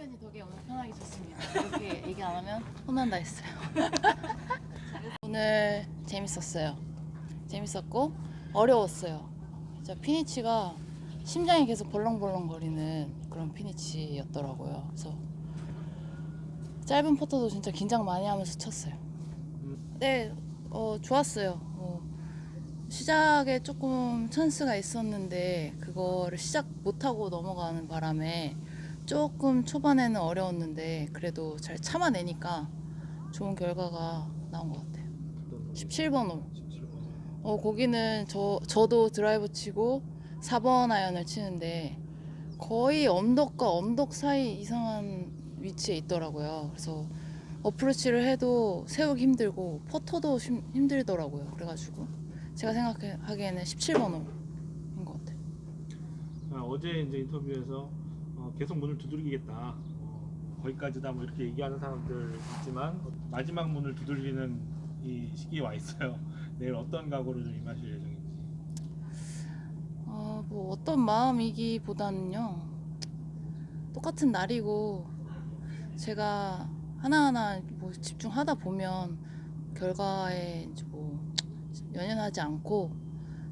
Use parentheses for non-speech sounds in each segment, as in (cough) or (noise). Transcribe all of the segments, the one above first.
답변이 덕에 오늘 편하게 졌습니다. 이렇게 얘기 안 하면 혼난다 했어요. (laughs) 오늘 재밌었어요. 재밌었고 어려웠어요. 진짜 피니치가 심장이 계속 벌렁벌렁거리는 그런 피니치였더라고요. 그래서 짧은 퍼터도 진짜 긴장 많이 하면서 쳤어요. 네, 어, 좋았어요. 어, 시작에 조금 찬스가 있었는데 그거를 시작 못하고 넘어가는 바람에 조금 초반에는 어려웠는데 그래도 잘 참아내니까 좋은 결과가 나온 것 같아요. 17번 홀. 어, 거기는 저, 저도 드라이브 치고 4번 아이언을 치는데 거의 언덕과 언덕 사이 이상한 위치에 있더라고요. 그래서 어프로치를 해도 세우기 힘들고 퍼터도 힘, 힘들더라고요. 그래가지고 제가 생각하기에는 17번 홀인 것 같아요. 아, 어제 이제 인터뷰에서 어, 계속 문을 두들기겠다. 어, 거기까지다 뭐 이렇게 얘기하는 사람들 있지만 마지막 문을 두들기는 이 시기에 와 있어요. (laughs) 내일 어떤 각오로 좀 임하실 예정인지. 어, 뭐 어떤 마음이기보다는요. 똑같은 날이고 제가 하나하나 뭐 집중하다 보면 결과에 뭐 연연하지 않고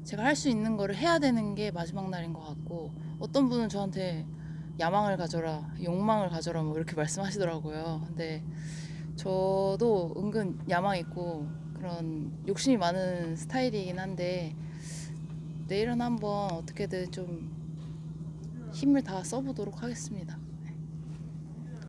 제가 할 수 있는 거를 해야 되는 게 마지막 날인 것 같고 어떤 분은 저한테 야망을 가져라, 욕망을 가져라 뭐 이렇게 말씀하시더라고요. 근데 저도 은근 야망 있고 그런 욕심이 많은 스타일이긴 한데 내일은 한번 어떻게든 좀 힘을 다 써보도록 하겠습니다.